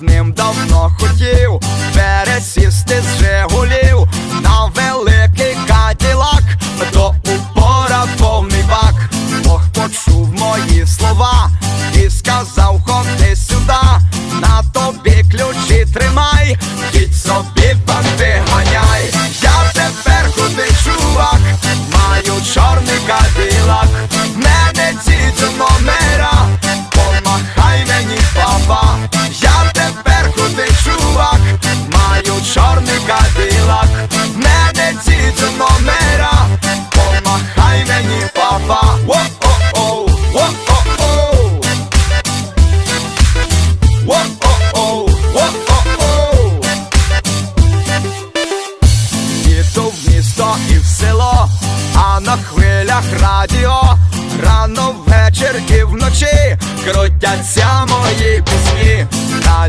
давним-давно хотів. Пересісти з Жигулів на великий каділак, до упора повний бак. Бог почув мої слова, кадилак, не деці до номера, помахай мені папа. О-о-оу, о-о-оу. О-о-оу, о-о-оу. Їду в місто і в село, а на хвилях радіо. Рано ввечір і вночі крутяться мої.